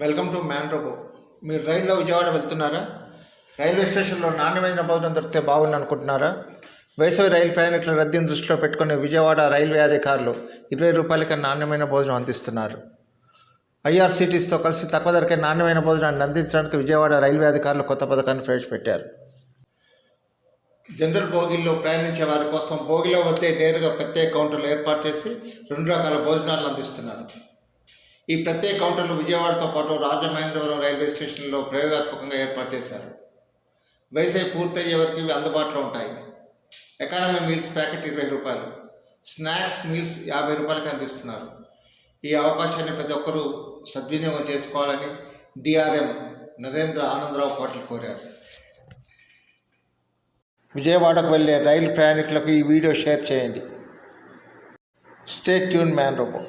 Welcome to man robo. మీరు రైల్లో విజయవాడ వెళ్తున్నారా? రైల్వే స్టేషన్లో నాణ్యమైన భోజనం దొరికితే బాగుంది అనుకుంటున్నారా? వేసవి రైలు ప్రయాణికుల రద్దీని దృష్టిలో పెట్టుకుని విజయవాడ రైల్వే అధికారులు ఇరవై రూపాయలకి నాణ్యమైన భోజనం అందిస్తున్నారు. ఐఆర్సీటీసీతో కలిసి తక్కువ ధరకే నాణ్యమైన భోజనాన్ని అందించడానికి విజయవాడ రైల్వే అధికారులు కొత్త పథకాన్ని ప్రవేశపెట్టారు. జనరల్ బోగిల్లో ప్రయాణించే వారి కోసం బోగిలో వద్దే నేరుగా ప్రత్యేక కౌంటర్లు ఏర్పాటు చేసి రెండు రకాల భోజనాలను అందిస్తున్నారు. ఈ ప్రత్యేక కౌంటర్లు విజయవాడతో పాటు రాజమహేంద్రవరం రైల్వే స్టేషన్లో ప్రయోగాత్మకంగా ఏర్పాటు చేశారు. వేసవి పూర్తయ్యే వరకు ఇవి అందుబాటులో ఉంటాయి. ఎకానమీ మీల్స్ ప్యాకెట్ ఇరవై రూపాయలు. స్నాక్స్ మీల్స్ యాభై రూపాయలకి అందిస్తున్నారు. ఈ అవకాశాన్ని ప్రతి ఒక్కరూ సద్వినియోగం చేసుకోవాలని డిఆర్ఎం నరేంద్ర ఆనందరావు పాటిల్ కోరారు. విజయవాడకు వెళ్ళే రైలు ప్రయాణికులకు ఈ వీడియో షేర్ చేయండి. Stay tune man robo